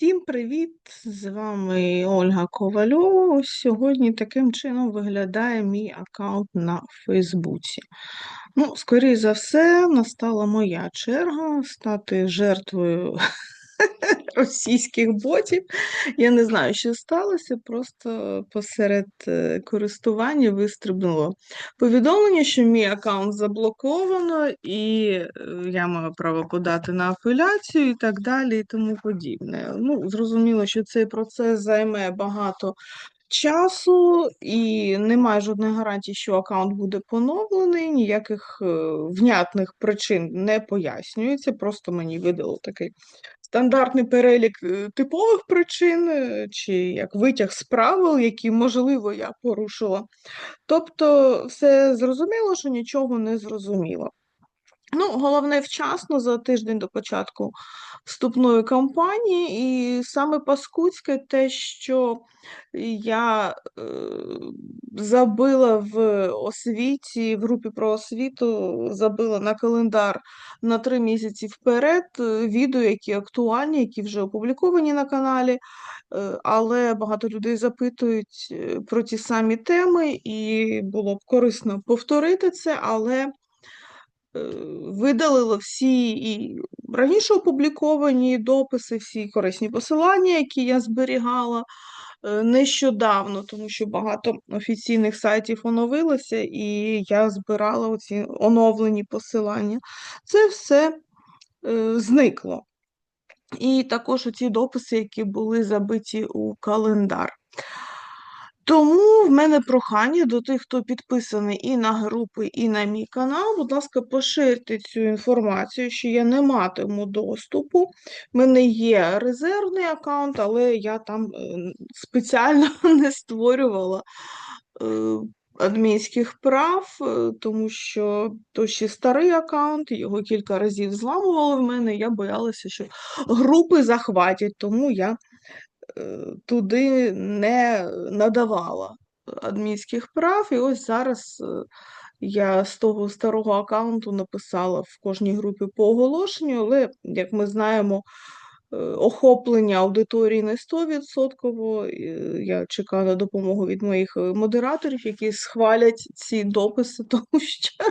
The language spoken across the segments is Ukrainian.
Всім привіт! З вами Ольга Ковальова. Сьогодні таким чином виглядає мій аккаунт на Фейсбуці. Ну, скоріше за все, настала моя черга стати жертвою російських ботів. Я не знаю, що сталося, просто посеред е, користування вистрибнуло повідомлення, що мій аккаунт заблоковано, і е, я маю право подати на апеляцію і так далі, і тому подібне. Ну, зрозуміло, що цей процес займе багато часу, і немає жодної гарантії, що аккаунт буде поновлений, ніяких е, внятних причин не пояснюється. Просто мені видало такий стандартний перелік е, типових причин, е, чи як витяг з правил, які, можливо, я порушила. Тобто, все зрозуміло, що нічого не зрозуміло. Ну, головне вчасно за тиждень до початку вступної кампанії, і саме паскудське те, що я е, забила в освіті, в групі про освіту, забила на календар на три місяці вперед е, відео, які актуальні, які вже опубліковані на каналі. Е, але багато людей запитують е, про ті самі теми, і було б корисно повторити це, але Видалило всі і раніше опубліковані дописи, всі корисні посилання, які я зберігала е, нещодавно, тому що багато офіційних сайтів оновилося, і я збирала оці оновлені посилання. Це все е, зникло. І також оці дописи, які були забиті у календар. Тому в мене прохання до тих, хто підписаний і на групи, і на мій канал. Будь ласка, поширте цю інформацію, що я не матиму доступу. У мене є резервний аккаунт, але я там е, спеціально не створювала е, адмінських прав, е, тому що то ще старий аккаунт, його кілька разів зламували в мене. Я боялася, що групи захватять, тому я. Е, туди не надавала адмінських прав. І ось зараз е, я з того старого аккаунту написала в кожній групі по оголошенню, але, як ми знаємо, е, охоплення аудиторії не 100%. Я чекаю на допомогу від моїх модераторів, які схвалять ці дописи, тому що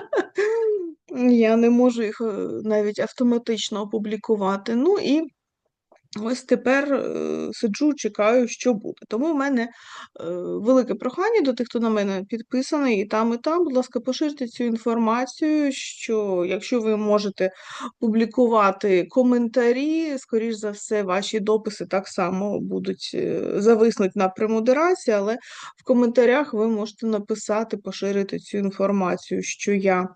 я не можу їх навіть автоматично опублікувати. Ну і Ось тепер е, сиджу, чекаю, що буде. Тому в мене е, велике прохання до тих, хто на мене підписаний, і там, і там, будь ласка, поширте цю інформацію, що якщо ви можете публікувати коментарі, скоріш за все, ваші дописи так само будуть е, зависнуть на премодерації, але в коментарях ви можете написати, поширити цю інформацію, що я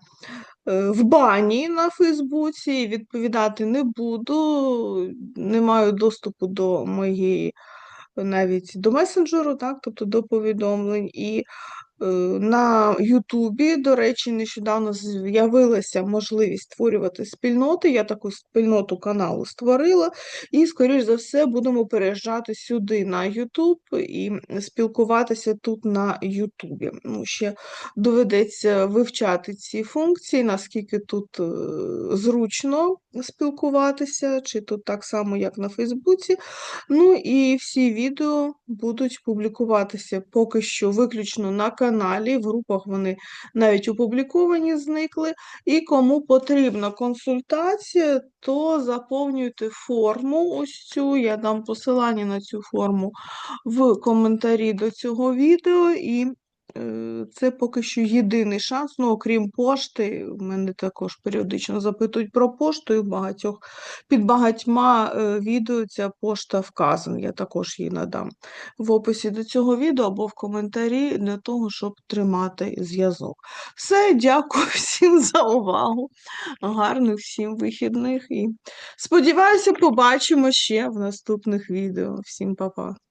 в бані на Фейсбуці, відповідати не буду, не маю доступу до моєї навіть до месенджеру, так, тобто до повідомлень. І Е, на Ютубі, до речі, нещодавно з'явилася можливість створювати спільноти. Я таку спільноту каналу створила, і, скоріш за все, будемо переїжджати сюди на Ютуб і спілкуватися тут на Ютубі. Ну, Ще доведеться вивчати ці функції, наскільки тут е, зручно спілкуватися, чи тут так само, як на Фейсбуці. Ну і всі відео будуть публікуватися поки що виключно на каналі каналі, в групах вони навіть опубліковані, зникли. І кому потрібна консультація, то заповнюйте форму. Ось цю, я дам посилання на цю форму в коментарі до цього відео. і це поки що єдиний шанс, ну, окрім пошти, мене також періодично запитують про пошту, і багатьох під багатьма е, відео ця пошта вказана, я також її надам в описі до цього відео або в коментарі для того, щоб тримати зв'язок. Все, дякую всім за увагу. Гарних всім вихідних і сподіваюся, побачимо ще в наступних відео. Всім па-па.